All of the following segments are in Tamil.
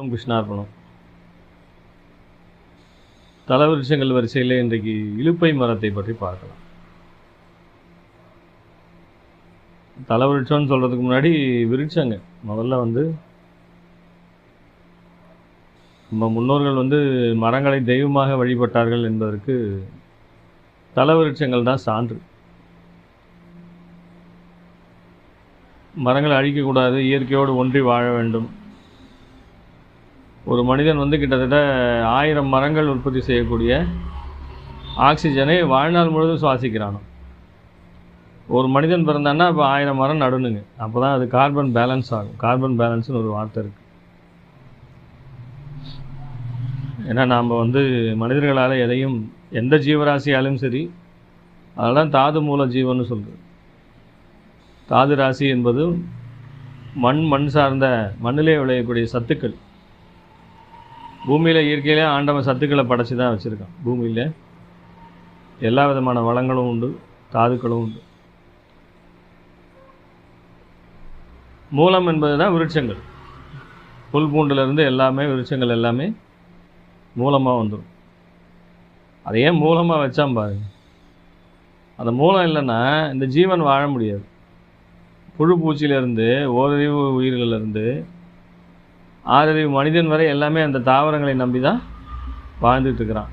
ஓம் கிருஷ்ணார்பணம் தலவிருஷங்கள் வரிசையில் இன்றைக்கு இழுப்பை மரத்தை பற்றி பார்க்கலாம். தலவிருட்சம்னு சொல்கிறதுக்கு முன்னாடி விருட்சங்க. முதல்ல வந்து நம்ம முன்னோர்கள் வந்து மரங்களை தெய்வமாக வழிபட்டார்கள் என்பதற்கு தலவிருட்சங்கள் தான் சான்று. மரங்களை அழிக்கக்கூடாது இயற்கையோடு ஒன்றி வாழ வேண்டும். ஒரு மனிதன் வந்து கிட்டத்தட்ட ஆயிரம் மரங்கள் உற்பத்தி செய்யக்கூடிய ஆக்சிஜனை வாழ்நாள் முழுவதும் சுவாசிக்கிறானோ. ஒரு மனிதன் பிறந்தான்னா இப்போ ஆயிரம் மரம் நடணுங்க அப்போ தான் அது கார்பன் பேலன்ஸ் ஆகும். கார்பன் பேலன்ஸ்னு ஒரு வார்த்தை இருக்குது ஏன்னா நாம் வந்து மனிதர்களால் எதையும் எந்த ஜீவராசியாலும் சரி அதெல்லாம் தாது மூல ஜீவன்னு சொல்கிறது தாது ராசி என்பது மண் மண் சார்ந்த மண்ணிலே விளையக்கூடிய சத்துக்கள். பூமியில் இயற்கையிலே ஆண்டவன் சத்துக்களை படைச்சி தான் வச்சுருக்கான். பூமியில் எல்லா விதமான வளங்களும் உண்டு தாதுக்களும் உண்டு. மூலம் என்பது தான் விருட்சங்கள். புல் பூண்டுலேருந்து எல்லாமே விருட்சங்கள் எல்லாமே மூலமாக வந்துடும் அதை ஏன் மூலமாக வச்சான் பாருங்க. அந்த மூலம் இல்லைன்னா இந்த ஜீவன் வாழ முடியாது. புழு பூச்சியிலேருந்து ஓரறிவு உயிர்களிலிருந்து ஆறறிவு மனிதன் வரை எல்லாமே அந்த தாவரங்களை நம்பி தான் வாழ்ந்துட்டு இருக்கிறான்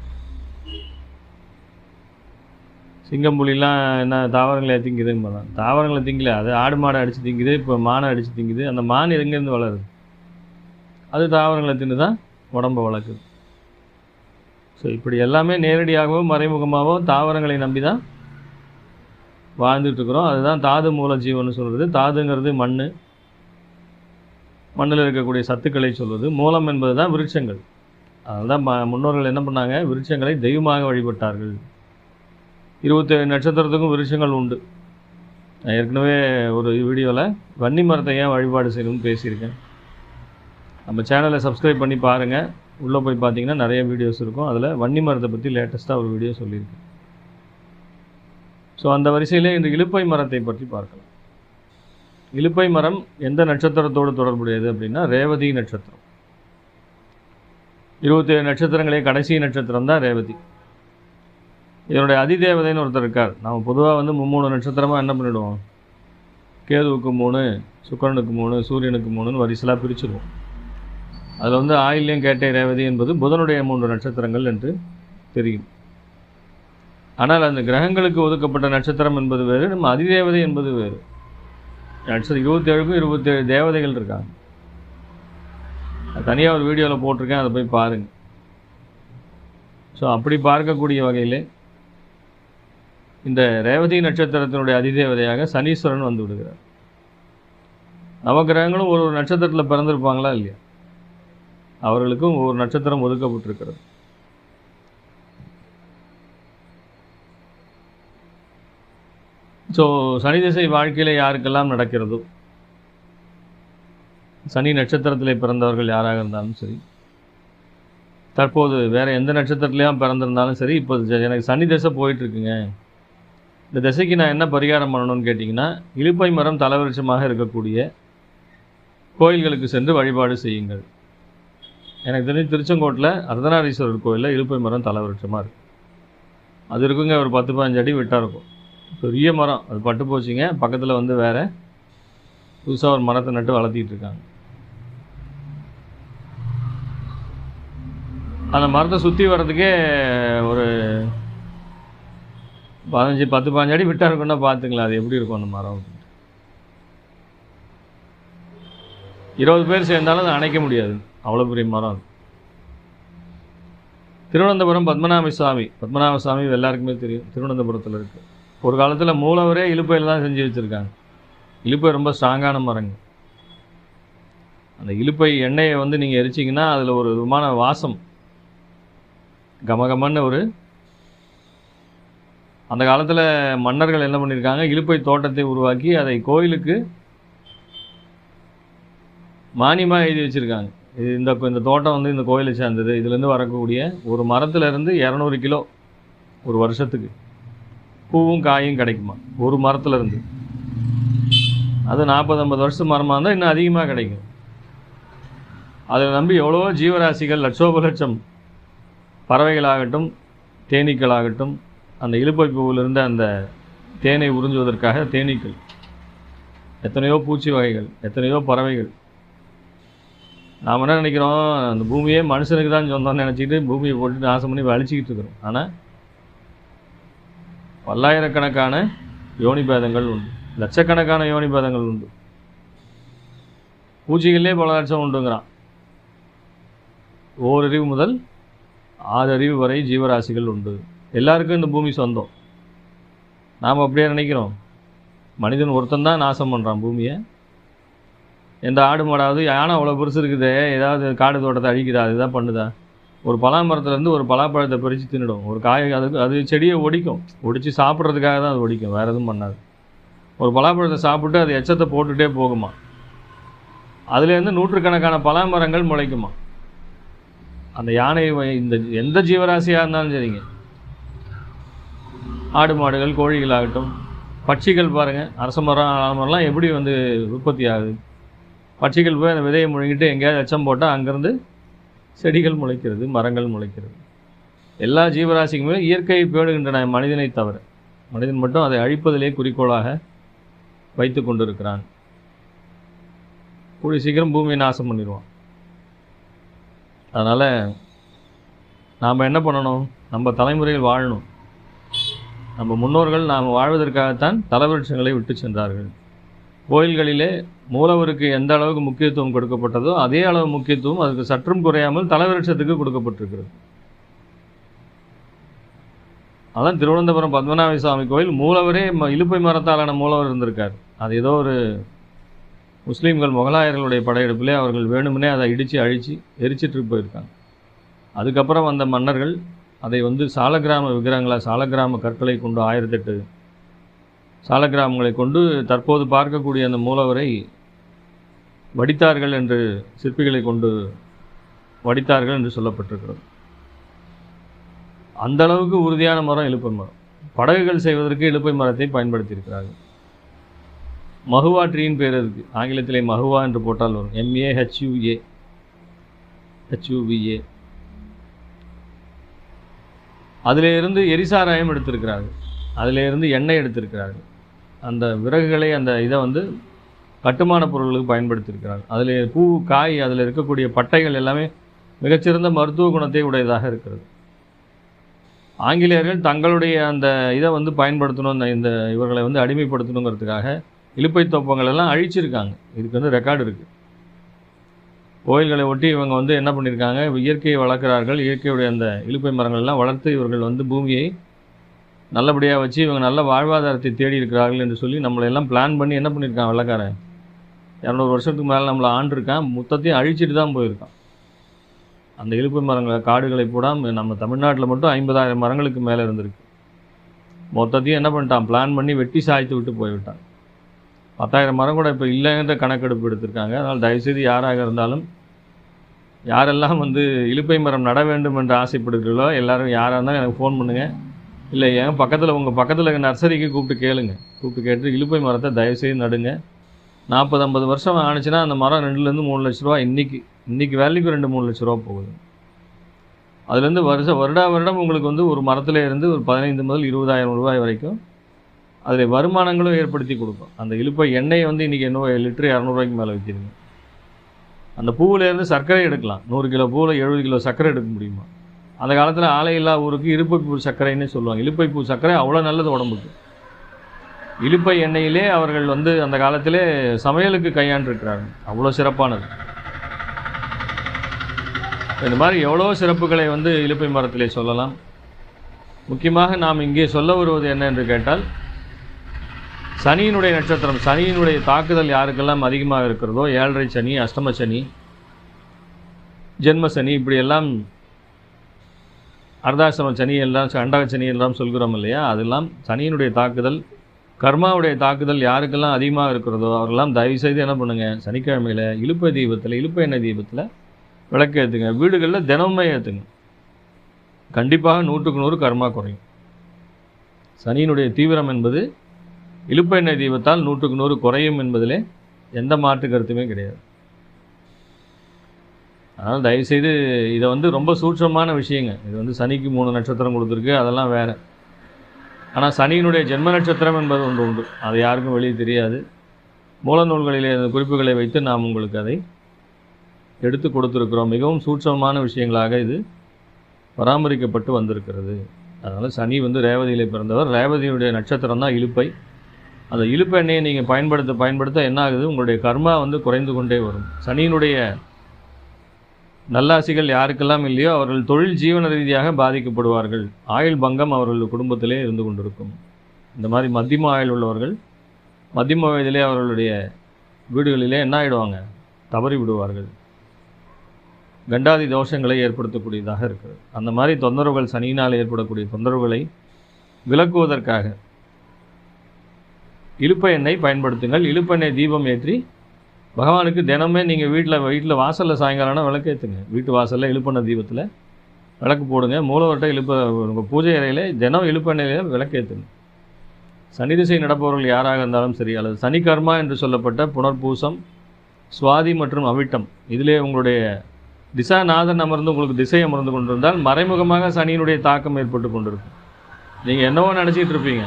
சிங்கம் புலிலாம் என்ன தாவரங்களை திங்குதுன்னு பண்ணான் தாவரங்களை திங்கல அது ஆடு மாடை அடித்து திங்குது இப்போ மானை அடித்து திங்குது. அந்த மான் எங்கேருந்து வளருது? அது தாவரங்களை தின்னு தான் உடம்பை வளர்க்குது. ஸோ இப்படி எல்லாமே நேரடியாகவோ மறைமுகமாகவோ தாவரங்களை நம்பி தான் வாழ்ந்துட்டுருக்குறோம். அதுதான் தாது மூல ஜீவன் சொல்கிறது தாதுங்கிறது மண் மண்ணில் இருக்கக்கூடிய சத்துக்களை சொல்வது மூலம் என்பது தான் விருட்சங்கள். அதனால் தான் ம- முன்னோர்கள் என்ன பண்ணாங்க? விருட்சங்களை தெய்வமாக வழிபட்டார்கள். இருபத்தேழு நட்சத்திரத்துக்கும் விருட்சங்கள் உண்டு. நான் ஏற்கனவே ஒரு வீடியோவில் வன்னி மரத்தை ஏன் வழிபாடு செய்யணும்னு பேசியிருக்கேன். நம்ம சேனலை சப்ஸ்கிரைப் பண்ணி பாருங்கள் உள்ளே போய் பார்த்தீங்கன்னா நிறைய வீடியோஸ் இருக்கும். அதில் வன்னி மரத்தை பற்றி லேட்டஸ்ட்டாக ஒரு வீடியோ சொல்லியிருக்கேன். ஸோ அந்த வரிசையிலே இந்த இழுப்பை மரத்தை பற்றி பார்க்கலாம். இலுப்பை மரம் எந்த நட்சத்திரத்தோடு தொடர்புடையது அப்படின்னா ரேவதி நட்சத்திரம். இருபத்தேழு நட்சத்திரங்களே கடைசி நட்சத்திரம் தான் ரேவதி. இதனுடைய அதிதேவதைன்னு ஒருத்தர் இருக்கார். நாம் பொதுவாக வந்து மும்மூணு நட்சத்திரமாக என்ன பண்ணிவிடுவோம் கேதுவுக்கு மூணு சுக்கிரனுக்கு மூணு சூரியனுக்கு மூணுன்னு வரிசலாக பிரிச்சுருவோம். அதில் வந்து ஆயில்யம் கேட்டை ரேவதி என்பது புதனுடைய மூன்று நட்சத்திரங்கள் என்று தெரியும். ஆனால் அந்த கிரகங்களுக்கு ஒதுக்கப்பட்ட நட்சத்திரம் என்பது வேறு நம்ம அதிதேவதை என்பது வேறு. நட்சத்திரம் இருபத்தேழுக்கும் இருபத்தேழு தேவதைகள் இருக்காங்க. தனியாக ஒரு வீடியோவில் போட்டிருக்கேன் அதை போய் பாருங்கள் ஸோ அப்படி பார்க்கக்கூடிய வகையில் இந்த ரேவதி நட்சத்திரத்தினுடைய அதிதேவதையாக சனீஸ்வரன் வந்து விடுகிறார். நவகிரகங்களும் ஒரு ஒரு நட்சத்திரத்தில் பிறந்திருப்பாங்களா இல்லையா? அவர்களுக்கும் ஒரு நட்சத்திரம் ஒதுக்கப்பட்டிருக்கிறது. ஸோ சனி திசை வாழ்க்கையில் யாருக்கெல்லாம் நடக்கிறதோ சனி நட்சத்திரத்தில் பிறந்தவர்கள் யாராக இருந்தாலும் சரி தற்போது வேறு எந்த நட்சத்திரத்துலையும் பிறந்திருந்தாலும் சரி இப்போ ஜ- எனக்கு சனி திசை போயிட்டுருக்குங்க. இந்த திசைக்கு நான் என்ன பரிகாரம் பண்ணணும்னு கேட்டிங்கன்னா இலுப்பை மரம் தலவிருட்சமாக இருக்கக்கூடிய கோயில்களுக்கு சென்று வழிபாடு செய்யுங்கள். எனக்கு தெரிஞ்சு திருச்செங்கோட்டில் அர்த்தநாரீஸ்வரர் கோயிலில் இலுப்பை மரம் தலவிருட்சமாக இருக்குது அது இருக்குங்க ஒரு பத்து பதினஞ்சு அடி விட்டாக இருக்கும். பெரிய மரம். அது பட்டு போச்சுங்க. பக்கத்தில் வந்து வேற புதுசாக ஒரு மரத்தை நட்டு வளர்த்திட்டு இருக்காங்க. அந்த மரத்தை சுற்றி வர்றதுக்கே ஒரு பதினஞ்சு பத்து பதினஞ்சு அடி விட்டா இருக்குன்னா பார்த்துங்களா அது எப்படி இருக்கும் அந்த மரம் இருபது பேர் சேர்ந்தாலும் அதை அணைக்க முடியாது. அவ்வளோ பெரிய மரம் அது. திருவனந்தபுரம் பத்மநாப சுவாமி. பத்மநாப சுவாமி எல்லாருக்குமே தெரியும். திருவனந்தபுரத்தில் இருக்குது ஒரு காலத்தில் மூலவரே இழுப்பையில் தான் செஞ்சு வச்சுருக்காங்க. இலுப்பை ரொம்ப ஸ்ட்ராங்கான மரங்க. அந்த இலுப்பை எண்ணெயை வந்து நீங்கள் எரிச்சிங்கன்னா அதில் ஒரு விதமான வாசம். கமகமன்னு ஒரு அந்த காலத்தில் மன்னர்கள் என்ன பண்ணியிருக்காங்க இலுப்பை தோட்டத்தை உருவாக்கி அதை கோயிலுக்கு மானியமாக எழுதி வச்சுருக்காங்க. இது இந்த இந்த தோட்டம் வந்து இந்த கோயிலை சேர்ந்தது. இதுலேருந்து வரக்கூடிய ஒரு மரத்துலேருந்து இரநூறு கிலோ ஒரு வருஷத்துக்கு. பூவும் காயும் கிடைக்குமா? ஒரு மரத்தில் இருந்து அது நாற்பது ஐம்பது வருஷம் மரமாக இருந்தால் இன்னும் அதிகமாக கிடைக்கும். அதை நம்பி எவ்வளவோ ஜீவராசிகள் லட்சோப லட்சம் பறவைகளாகட்டும் தேனீக்களாகட்டும் அந்த இலுப்பை பூவிலிருந்து அந்த தேனை உறிஞ்சுவதற்காக தேனீக்கள். எத்தனையோ பூச்சி வகைகள் எத்தனையோ பறவைகள். நாம் என்ன நினைக்கிறோம்? அந்த பூமியே மனுஷனுக்கு தான் சொந்தம்னு நினச்சிக்கிட்டு பூமியை போட்டு நாசம் பண்ணி வலிச்சிக்கிட்டு இருக்கிறோம். ஆனால் பல்லாயிரக்கணக்கான யோனிபேதங்கள் உண்டு. லட்சக்கணக்கான யோனிபேதங்கள் உண்டு. பூச்சிகளிலே பல லட்சம் உண்டுங்கிறான். ஓரறிவு முதல் ஆறு அறிவு வரை ஜீவராசிகள் உண்டு. எல்லாருக்கும் இந்த பூமி சொந்தம். நாம் அப்படியே நினைக்கிறோம். மனிதன் ஒருத்தன் தான் நாசம் பண்ணுறான் பூமியை. எந்த ஆடு மாடாவது யானை அவ்வளோ பெருசு இருக்குதே. ஏதாவது காடு தோட்டத்தை அழிக்குதா? அதுதான் பண்ணுதா? ஒரு பலா மரத்துலேருந்து ஒரு பலாப்பழத்தை பறித்து தின்னுடும். ஒரு காய் அதுக்கு அது செடியை ஒடிக்கும். ஒடித்து சாப்பிட்றதுக்காக தான் அது ஒடிக்கும். வேறு எதுவும் பண்ணாது. ஒரு பலாப்பழத்தை சாப்பிட்டு அது எச்சத்தை போட்டுகிட்டே போகுமா? அதுலேருந்து நூற்றுக்கணக்கான பலா மரங்கள் முளைக்குமா? அந்த யானை இந்த எந்த ஜீவராசியாக இருந்தாலும் சரிங்க. ஆடு மாடுகள் கோழிகள் ஆகட்டும் பட்சிகள் பாருங்கள் அரச மரம் ஆலமரம்லாம் எப்படி வந்து உற்பத்தி ஆகுது? பட்சிகள் போய் அந்த விதையை முழுங்கிட்டு எங்கேயாவது எச்சம் போட்டால் அங்கேருந்து செடிகள் முளைக்கிறது மரங்கள் முளைக்கிறது. எல்லா ஜீவராசிக்குமே இயற்கையை பேடுகின்றன மனிதனை தவிர. மனிதன் மட்டும் அதை அழிப்பதிலே குறிக்கோளாக வைத்து கொண்டிருக்கிறான். கூடிய சீக்கிரம் பூமியை நாசம் பண்ணிடுவான். அதனால் நாம் என்ன பண்ணணும்? நம்ம தலைமுறையில் வாழணும். நம்ம முன்னோர்கள் நாம் வாழ்வதற்காகத்தான் தலவிருட்சங்களை விட்டு சென்றார்கள். கோயில்களிலே மூலவருக்கு எந்த அளவுக்கு முக்கியத்துவம் கொடுக்கப்பட்டதோ அதே அளவு முக்கியத்துவம் அதுக்கு சற்றும் குறையாமல் தலைவருஷத்துக்கு கொடுக்கப்பட்டிருக்கிறது. அதான் திருவனந்தபுரம் பத்மநாப சுவாமி கோயில். மூலவரே ம- இலுப்பை மரத்தாலான மூலவர் இருந்திருக்கார். அது ஏதோ ஒரு முஸ்லீம்கள் முகலாயர்களுடைய படையெடுப்பிலே அவர்கள் வேணும்னே அதை இடித்து அழித்து எரிச்சிட்டு போயிருக்காங்க. அதுக்கப்புறம் வந்த மன்னர்கள் அதை வந்து சாலக்கிராம விக்கிரகங்களை சாலக்கிராம கற்களை கொண்டு ஆயிரத்தெட்டு சாலக்கிராமங்களை கொண்டு தற்போது பார்க்கக்கூடிய அந்த மூலவரை வடித்தார்கள் என்று சிற்பிகளை கொண்டு வடித்தார்கள் என்று சொல்லப்பட்டிருக்கிறது. அந்த அளவுக்கு உறுதியான மரம் இழுப்பை மரம். படகுகள் செய்வதற்கு இலுப்பை மரத்தை பயன்படுத்தியிருக்கிறார்கள். மகுவா ட்ரீன் பேர் இருக்கு ஆங்கிலத்திலே மகுவா என்று போட்டால் வரும். எம்ஏ ஹெச்யூஏ ஹெச்யூபிஏ அதிலிருந்து எரிசாராயம் எடுத்திருக்கிறார்கள். அதிலேருந்து எண்ணெய் எடுத்திருக்கிறார்கள். அந்த விறகுகளை அந்த இதை வந்து கட்டுமான பொருட்களுக்கு பயன்படுத்தியிருக்கிறார்கள். அதில் பூ காய் அதில் இருக்கக்கூடிய பட்டைகள் எல்லாமே மிகச்சிறந்த மருத்துவ குணத்தை உடையதாக இருக்கிறது. ஆங்கிலேயர்கள் தங்களுடைய அந்த இதை வந்து பயன்படுத்தணும் இந்த- இந்த இவர்களை வந்து அடிமைப்படுத்தணுங்கிறதுக்காக இழுப்பை தோப்பங்கள் எல்லாம் அழிச்சிருக்காங்க. இதுக்கு வந்து ரெக்கார்டு இருக்குது கோயில்களை ஒட்டி இவங்க வந்து என்ன பண்ணியிருக்காங்க? இயற்கையை வளர்க்குறார்கள். இயற்கையுடைய அந்த இலுப்பை மரங்கள் எல்லாம் வளர்த்து இவர்கள் வந்து பூமியை நல்லபடியாக வச்சு இவங்க நல்ல வாழ்வாதாரத்தை தேடி இருக்கிறார்கள் என்று சொல்லி நம்மளை எல்லாம் பிளான் பண்ணி என்ன பண்ணியிருக்கான் வெள்ளக்காரன்? இரநூறு வருஷத்துக்கு மேலே நம்மளை ஆண்டிருக்கான். மொத்தத்தையும் அழிச்சிட்டு தான் போயிருக்கான். அந்த இலுப்பை மரங்களை காடுகளை போடாமல் நம்ம தமிழ்நாட்டில் மட்டும் ஐம்பதாயிரம் மரங்களுக்கு மேலே இருந்திருக்கு. மொத்தத்தையும் என்ன பண்ணிட்டான்? பிளான் பண்ணி வெட்டி சாய்த்து விட்டு போய்விட்டான். பத்தாயிரம் மரம் கூட இப்போ இல்லைங்கிற கணக்கெடுப்பு எடுத்திருக்காங்க. அதனால் தயவுசெய்து யாராக இருந்தாலும் யாரெல்லாம் வந்து இலுப்பை மரம் நட வேண்டும் என்று ஆசைப்படுகிறீர்களோ எல்லோரும் யாராக இருந்தாலும் எனக்கு ஃபோன் பண்ணுங்கள் இல்லை என் பக்கத்தில் உங்கள் பக்கத்தில் இருக்க நர்சரிக்கு கூப்பிட்டு கேளுங்க. கூப்பிட்டு கேட்டு இலுப்பை மரத்தை தயவுசெய்து நடுங்க. நாற்பது ஐம்பது வருஷம் ஆனிச்சுன்னா அந்த மரம் ரெண்டுலேருந்து மூணு லட்ச ரூபா இன்றைக்கி இன்றைக்கி வேலைக்கு ரெண்டு மூணு லட்ச ரூபா போகுது. அதுலேருந்து வருஷம் வருடா வருடம் உங்களுக்கு வந்து ஒரு மரத்துல இருந்து ஒரு பதினைந்து முதல் இருபதாயிரம் ரூபாய் வரைக்கும் அதில் வருமானங்களும் ஏற்படுத்தி கொடுக்கும். அந்த இலுப்பை எண்ணெயை வந்து இன்றைக்கி என்ன லிட்டரு இரநூறுவாய்க்கு மேலே விற்கிதுங்க அந்த பூவிலேருந்து சர்க்கரை எடுக்கலாம். நூறு கிலோ பூவில் எழுபது கிலோ சர்க்கரை எடுக்க முடியுமா? அந்த காலத்தில் ஆலை இல்லா ஊருக்கு இருப்பைப்பூ பூ சர்க்கரைன்னு சொல்லுவாங்க. இழுப்பைப்பூ சர்க்கரை அவ்வளோ நல்லது உடம்புக்கு. இலுப்பை எண்ணெயிலே அவர்கள் வந்து அந்த காலத்திலே சமையலுக்கு கையாண்டிருக்கிறார்கள். அவ்வளோ சிறப்பானது. இந்த மாதிரி எவ்வளோ சிறப்புகளை வந்து இலுப்பை மரத்திலே சொல்லலாம். முக்கியமாக நாம் இங்கே சொல்ல வருவது என்ன என்று கேட்டால் சனியினுடைய நட்சத்திரம் சனியினுடைய தாக்குதல் யாருக்கெல்லாம் அதிகமாக இருக்கிறதோ ஏழரை சனி அஷ்டம சனி ஜென்ம சனி இப்படியெல்லாம் அர்தாசிரம சனி எல்லாம் அண்டக சனி எல்லாம் சொல்கிறோம் இல்லையா? அதெல்லாம் சனியினுடைய தாக்குதல் கர்மாவுடைய தாக்குதல் யாருக்கெல்லாம் அதிகமாக இருக்கிறதோ அவரெல்லாம் தயவுசெய்து என்ன பண்ணுங்கள் சனிக்கிழமையில் இழுப்பை தீபத்தில் இலுப்பை எண்ணெய் தீபத்தில் விளக்கு ஏற்றுங்க வீடுகளில் தினமுமே ஏற்றுங்க கண்டிப்பாக நூற்றுக்கு நூறு கர்மா குறையும். சனியினுடைய தீவிரம் என்பது இலுப்பை எண்ணெய் தீபத்தால் நூற்றுக்கு நூறு குறையும் என்பதிலே எந்த மாற்று கருத்துமே கிடையாது. அதனால் தயவுசெய்து இதை வந்து ரொம்ப சூட்சமான விஷயங்க. இது வந்து சனிக்கு மூணு நட்சத்திரம் கொடுத்துருக்கு அதெல்லாம் வேறு. ஆனால் சனியினுடைய ஜென்ம நட்சத்திரம் என்பது ஒன்று உண்டு. அது யாருக்கும் வெளியே தெரியாது. மூல நூல்களிலே அந்த குறிப்புகளை வைத்து நாம் உங்களுக்கு அதை எடுத்து கொடுத்துருக்கிறோம். மிகவும் சூட்சமான விஷயங்களாக இது பராமரிக்கப்பட்டு வந்திருக்கிறது. அதனால் சனி வந்து ரேவதியிலே பிறந்தவர். ரேவதியுடைய நட்சத்திரம் தான் இழுப்பை. அந்த இழுப்பு எண்ணெயை நீங்கள் பயன்படுத்த பயன்படுத்த என்ன ஆகுது உங்களுடைய கர்மா வந்து குறைந்து கொண்டே வரும். சனியினுடைய நல்லாசிகள் யாருக்கெல்லாம் இல்லையோ அவர்கள் தொழில் ஜீவன ரீதியாக பாதிக்கப்படுவார்கள். ஆயுள் பங்கம் அவர்கள் குடும்பத்திலே இருந்து கொண்டிருக்கும். இந்த மாதிரி மத்தியம ஆயுள் உள்ளவர்கள் மத்தியம வயதிலே அவர்களுடைய வீடுகளிலே என்ன ஆகிடுவாங்க தவறி விடுவார்கள். கண்டாதி தோஷங்களை ஏற்படுத்தக்கூடியதாக இருக்கிறது. அந்த மாதிரி தொந்தரவுகள் சனியினால் ஏற்படக்கூடிய தொந்தரவுகளை விலக்குவதற்காக இழுப்ப எண்ணெய் பயன்படுத்துங்கள். இழுப்பெண்ணெய் தீபம் ஏற்றி பகவானுக்கு தினமே நீங்கள் வீட்டில் வீட்டில் வாசலில் சாயங்காலம்னா விளக்கேற்றுங்க வீட்டு வாசலில் எழுப்பண்ண தீபத்தில் விளக்கு போடுங்க. மூலவர்கிட்ட எழுப்ப உங்கள் பூஜை அறையில் தினம் இழுப்பெண்ணெயில் விளக்கேற்றுங்க சனி திசை நடப்பவர்கள் யாராக இருந்தாலும் சரி அல்லது சனி கர்மா என்று சொல்லப்பட்ட புனர்பூசம் சுவாதி மற்றும் அவிட்டம் இதிலே உங்களுடைய திசாநாதன் அமர்ந்து உங்களுக்கு திசை அமர்ந்து கொண்டிருந்தால் மறைமுகமாக சனியினுடைய தாக்கம் ஏற்பட்டு கொண்டிருக்கும். நீங்கள் என்னவோ நினச்சிட்டு இருப்பீங்க.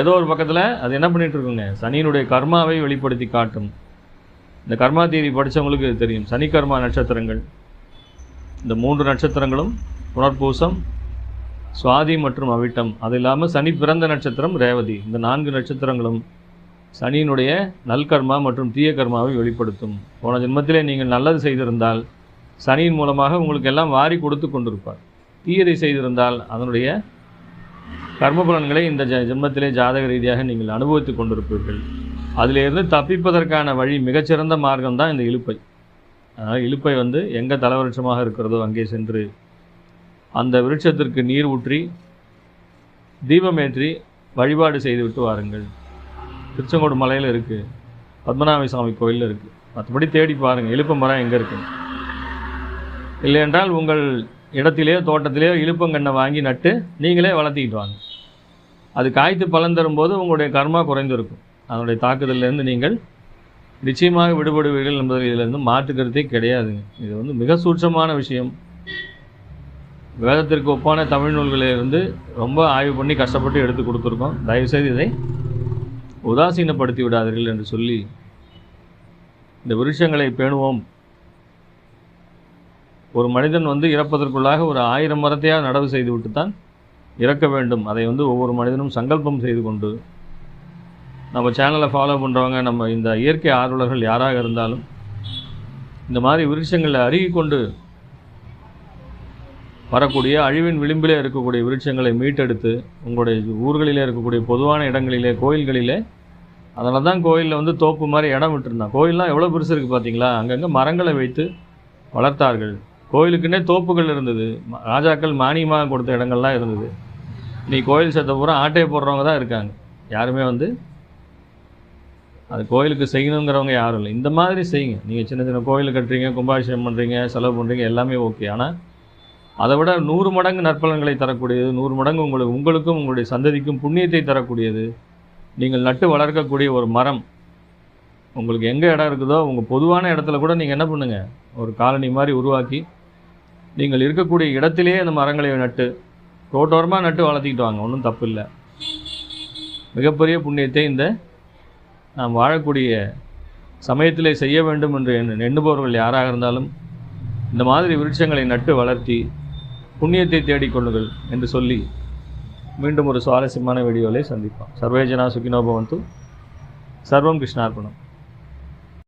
ஏதோ ஒரு பக்கத்தில் அது என்ன பண்ணிகிட்ருக்குங்க சனியினுடைய கர்மாவை வெளிப்படுத்தி காட்டும். இந்த கர்மா தேதி படித்தவங்களுக்கு இது தெரியும். சனிக்கர்மா நட்சத்திரங்கள். இந்த மூன்று நட்சத்திரங்களும் புனர்பூசம் சுவாதி மற்றும் அவிட்டம். அது இல்லாமல் சனி பிறந்த நட்சத்திரம் ரேவதி. இந்த நான்கு நட்சத்திரங்களும் சனியினுடைய நல்கர்மா மற்றும் தீய கர்மாவை வெளிப்படுத்தும். போன ஜென்மத்திலே நீங்கள் நல்லது செய்திருந்தால் சனியின் மூலமாக உங்களுக்கு எல்லாம் வாரி கொடுத்து கொண்டிருப்பார். தீயதை செய்திருந்தால் அதனுடைய கர்ம பலன்களை இந்த ஜென்மத்திலே ஜாதக ரீதியாக நீங்கள் அனுபவித்துக் கொண்டிருப்பீர்கள். அதிலிருந்து தப்பிப்பதற்கான வழி மிகச்சிறந்த மார்க்கம் தான் இந்த இழுப்பை. அதனால் இழுப்பை வந்து எங்கே தலைவருட்சமாக இருக்கிறதோ அங்கே சென்று அந்த விருட்சத்திற்கு நீர் ஊற்றி தீபமேற்றி வழிபாடு செய்துவிட்டு வாருங்கள். திருச்செங்கோடு மலையில் இருக்குது பத்மநாப சுவாமி கோயிலில் இருக்குது மற்றபடி தேடி பாருங்கள் இழுப்ப மரம் எங்கே இருக்குது இல்லையென்றால் உங்கள் இடத்திலேயோ தோட்டத்திலேயோ இழுப்பங்கண்ணை வாங்கி நட்டு நீங்களே வளர்த்திக்கிட்டு வாங்க. அது காய்த்து பலன் தரும்போது உங்களுடைய கர்மா குறைந்திருக்கும். அதனுடைய தாக்குதலிருந்து நீங்கள் நிச்சயமாக விடுபடுவீர்கள் என்பதில் இதிலிருந்து மாற்றுக்கிறதே கிடையாதுங்க. இது வந்து மிக சூட்சமான விஷயம். வேதத்திற்கு ஒப்பான தமிழ் நூல்களிலிருந்து ரொம்ப ஆய்வு பண்ணி கஷ்டப்பட்டு எடுத்து கொடுத்துருக்கோம். தயவுசெய்து இதை உதாசீனப்படுத்தி விடாதீர்கள் என்று சொல்லி இந்த விருஷங்களை பேணுவோம். ஒரு மனிதன் வந்து இறப்பதற்குள்ளாக ஒரு ஆயிரம் மரத்தையாக நடவு செய்து விட்டு தான் இறக்க வேண்டும். அதை வந்து ஒவ்வொரு மனிதனும் சங்கல்பம் செய்து கொண்டு நம்ம சேனலை ஃபாலோ பண்ணுறவங்க நம்ம இந்த இயற்கை ஆர்வலர்கள் யாராக இருந்தாலும் இந்த மாதிரி விருட்சங்களை அருகி கொண்டு வரக்கூடிய அழிவின் விளிம்பிலே இருக்கக்கூடிய விருட்சங்களை மீட்டெடுத்து உங்களுடைய ஊர்களிலே இருக்கக்கூடிய பொதுவான இடங்களிலே கோயில்களிலே அதனால தான் கோயிலில் வந்து தோப்பு மாதிரி இடம் விட்டுருந்தான் கோயிலெலாம் எவ்வளோ பெருசு இருக்குது பார்த்தீங்களா அங்கங்கே மரங்களை வைத்து வளர்த்தார்கள். கோயிலுக்குன்னே தோப்புகள் இருந்தது. ராஜாக்கள் மானியமாக கொடுத்த இடங்கள்லாம் இருந்தது. நீ கோயில் சேர்த்த பூரா ஆட்டையை போடுறவங்க தான் இருக்காங்க. யாருமே வந்து அது கோயிலுக்கு செய்யணுங்கிறவங்க யாரும் இல்லை. இந்த மாதிரி செய்யுங்க. நீங்கள் சின்ன சின்ன கோயில் கட்டுறீங்க கும்பாபிஷேகம் பண்ணுறீங்க செலவு பண்ணுறீங்க எல்லாமே ஓகே. ஆனால் அதை விட நூறு மடங்கு நற்பலன்களை தரக்கூடியது நூறு மடங்கு உங்களுக்கு உங்களுக்கும் உங்களுடைய சந்ததிக்கும் புண்ணியத்தை தரக்கூடியது நீங்கள் நட்டு வளர்க்கக்கூடிய ஒரு மரம். உங்களுக்கு எங்கே இடம் இருக்குதோ உங்கள் பொதுவான இடத்துல கூட நீங்கள் என்ன பண்ணுங்கள் ஒரு காலனி மாதிரி உருவாக்கி நீங்கள் இருக்கக்கூடிய இடத்திலேயே அந்த மரங்களை நட்டு ரோட்டோரமாக நட்டு வளர்த்திக்கிட்டு வாங்க. ஒன்றும் தப்பு இல்லை. மிகப்பெரிய புண்ணியத்தை இந்த நாம் வாழக்கூடிய சமயத்திலே செய்ய வேண்டும் என்று எண்ணுபவர்கள் யாராக இருந்தாலும் இந்த மாதிரி விருட்சங்களை நட்டு வளர்த்தி புண்ணியத்தை தேடிக்கொள்ளுங்கள் என்று சொல்லி மீண்டும் ஒரு சுவாரஸ்யமான வீடியோவிலே சந்திப்போம். சர்வேஜனா சுகினோபவந்து. சர்வம் கிருஷ்ணார்ப்பணம்